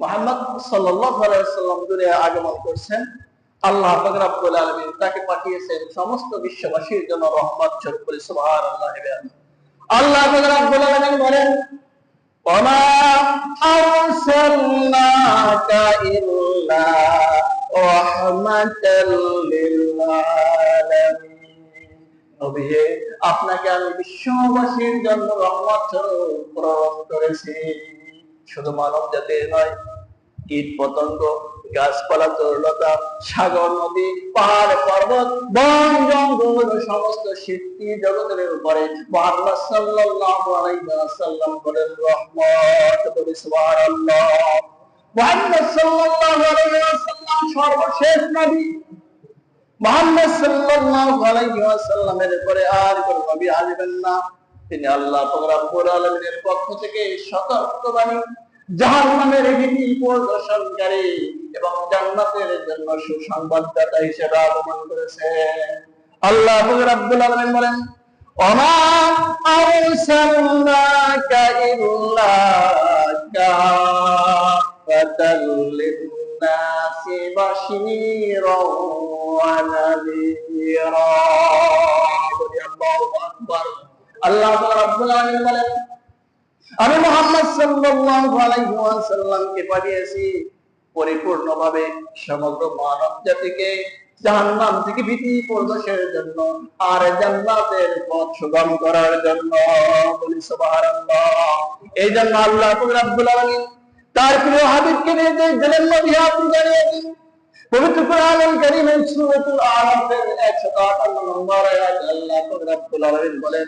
মোহাম্মদ সাল্লাল্লাহু আলাইহি সাল্লাম দুনিয়ায় আগমন করছেন আল্লাহ পাক রব্বুল আলামিন তাকে পাঠিয়েছেন সমস্ত বিশ্ববাসীর জন্য রহমত স্বরূপ বলে সুবহানাল্লাহ আল্লাহ পাক রব্বুল আলামিন বলেন وما أرسلناك إلا رحمة للعالمين নবী হে, আপনাকে আমি বিশ্ববাসীর জন্য রহমত স্বরূপ প্রেরণ করেছি শুধু মানব জাতির নয়, কীট পতঙ্গ, গাছপালা তরলতা, সাগর, নদী, পাহাড়, পর্বত, বন, জঙ্গল, সমস্ত সৃষ্টি জগতের উপরে সাল্লাল্লাহু আলাইহি ওয়াসাল্লাম বলেন, রহমত বলে সুবহানাল্লাহ। সাল্লাল্লাহু আলাইহি ওয়াসাল্লাম সর্বশেষ নবী। মুহাম্মদ সাল্লাল্লাহু আলাইহি ওয়াসাল্লামের পরে আর কোন নবী আসবেন না। তিনি আল্লাহ আলামিনের পক্ষ থেকে সতর্কবাণী জাহান্নামের ভীতি প্রদর্শনকারী এবং জান্নাতের জন্য সুসংবাদদাতা হিসেবে আগমন করেছেন আল্লাহ রব্বুল আলামিন বলেন আকবার। আমি মোহাম্মদ ওয়াসাল্লামকে পাঠিয়েছি পরিপূর্ণভাবে সমগ্র মানব জাতিকে জাহান্নাম থেকে ভীতি প্রদর্শের জন্য আর জান্নাতের পথ সুগম করার জন্য। বলি সুবহানাল্লাহ। এই জন্য আল্লাহ রাব্বুল আলামিন তার প্রিয় হাবিবকে যে জেলের নবী আপনি জানিয়ে দিন। পবিত্র কোরআনুল কারীমের সূরাতুল আরাফের 158 নম্বর আয়াত আল্লাহ রাব্বুল আলামিন বলেন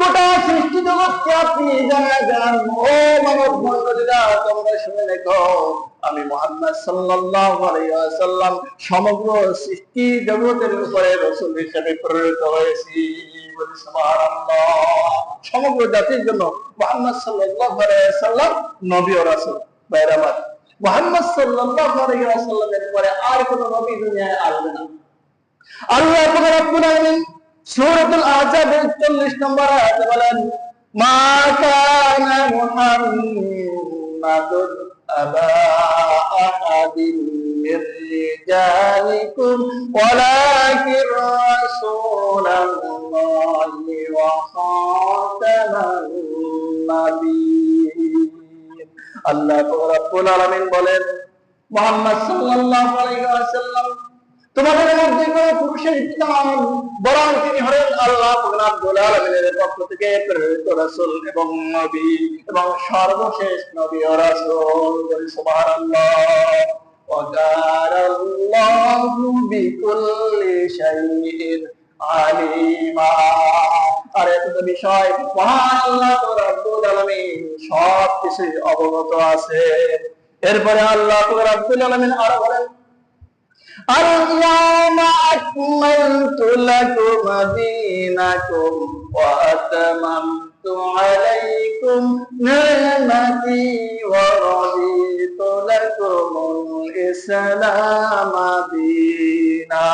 গোটা সৃষ্টি জগৎকে আপনি জানায় যান ও মানব মণ্ডলীরা তোমরা শুনে রেখো, আমি মুহাম্মদ সাল্লাল্লাহু আলাইহি ওয়াসাল্লাম সমগ্র সৃষ্টি জগতের উপরে রাসূল হিসেবে প্রেরিত হয়েছি বলি সুবহানাল্লাহ। সমগ্র জাতির জন্য মুহাম্মদ সাল্লাল্লাহু আলাইহি ওয়াসাল্লাম নবী ও রাসূল। বাইরামাত মুহাম্মদ সাল্লাল্লাহু আলাইহি ওয়াসাল্লামের পরে আর কোন নবী দুনিয়ায় আসবে না। আল্লাহ পাক রব্বুল সূরাতুল আহজাবের 40 নম্বর আয়াতে বলেন, মা কানা মুহাম্মাদুন আবা আহাদিন মির রিজালিকুম, ওয়ালাকিন রাসূলাল্লাহি ওয়া খাতামান আল্লাহ রাব্বুল আলামিন বলেন, মুহাম্মদ সাল্লাল্লাহু আলাইহি ওয়াসাল্লাম তোমাদের মধ্যে কোন পুরুষের পিতা নন বরং তিনি হলেন আল্লাহ রাব্বুল আলামিনের পক্ষ থেকে প্রেরিত রাসূল এবং নবী এবং সর্বশেষ নবী ও রাসূল বলি সুবহানাল্লাহ وكان الله بكل شيء আলিমা আর এত তো বিষয় মহান আল্লাহ রাব্বুল আলামিন সব কিছু অবগত আছে এরপরে আল্লাহ রাব্বুল আলামিন আরো বলেন اليوم أكملت لكم دينكم وأتممت عليكم نعمتي ورضيت لكم الإسلام دينا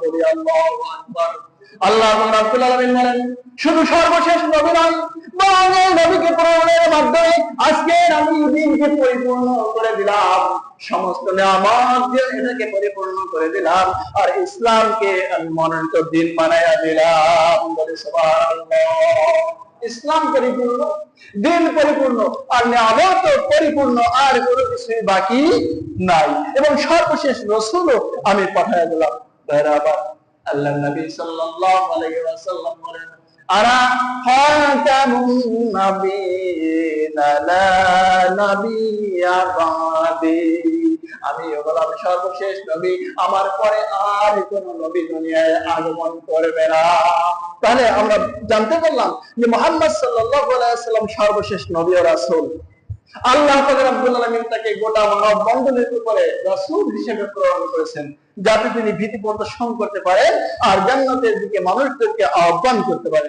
বলি আল্লাহু আকবার আল্লাহ রাব্বুল আলামিন বলেন শুধু সর্বশেষ নবী নয় বরং এই নবীকে প্রেরণের মাধ্যমে আজকে দিনকে পরিপূর্ণ করে দিলাম। সমস্ত এটাকে পরিপূর্ণ করে দিলাম। আর ইসলামকে আমি মনোনীত দিন বানাইয়া দিলাম বলে ইসলাম পরিপূর্ণ, দিন পরিপূর্ণ, আর নিয়ামত পরিপূর্ণ, আর কোনো কিছুই বাকি নাই। এবং সর্বশেষ রসুলও আমি পাঠাইয়া দিলাম। আবার আল্লাহ নবী সাল্লাল্লাহু আলাইহি ওয়াসাল্লাম বলেন, আরা খাতামুন নবিয়িন? আমি হলাম সর্বশেষ নবী, আমার পরে আর কোন নবী দুনিয়ায় আগমন করবে না। তাহলে আমরা জানতে পারলাম যে মোহাম্মদ ওয়াসাল্লাম সর্বশেষ নবী ও রাসূল। আল্লাহ তাকে গোটা মানব মণ্ডলীর উপরে রাসূল হিসেবে প্রেরণ করেছেন, যাতে তিনি ভীতি প্রদর্শন করতে পারেন আর জান্নাতের দিকে মানুষদেরকে আহ্বান করতে পারেন।